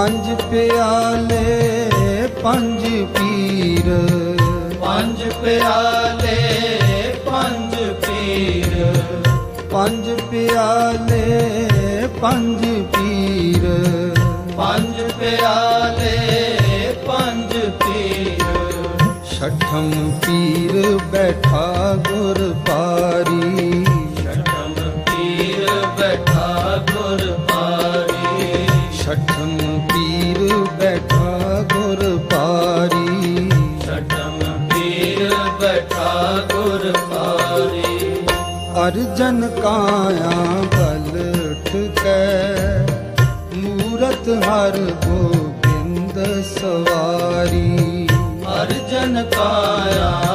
ਪੰਜ ਪਿਆਲੇ ਪੰਜ ਪੀਰ। ਪੰਜ ਪਿਆਲੇ ਪੰਜ ਪੀਰ। ਪੰਜ ਪਿਆਲੇ ਪੰਜ ਪੀਰ। ਪੰਜ ਪਿਆਲੇ ਪੰਜ ਪੀਰ। ਛਠਮ ਪੀਰ ਬੈਠਾ ਗੁਰ ਪੀਰ ਬੈਠਾ ਗੁਰ ਪਾਰੀ। ਛਟਮ ਪੀਰ ਬੈਠਾ ਗੁਰ ਮਾਰੀ ਅਰਜਨ ਕਾਇਆ ਬਲ ਠਕੈ ਮੂਰਤ ਹਰ ਗੋਬਿੰਦ ਸਵਾਰੀ। ਅਰਜਨ ਕਾਇਆ ਕੈ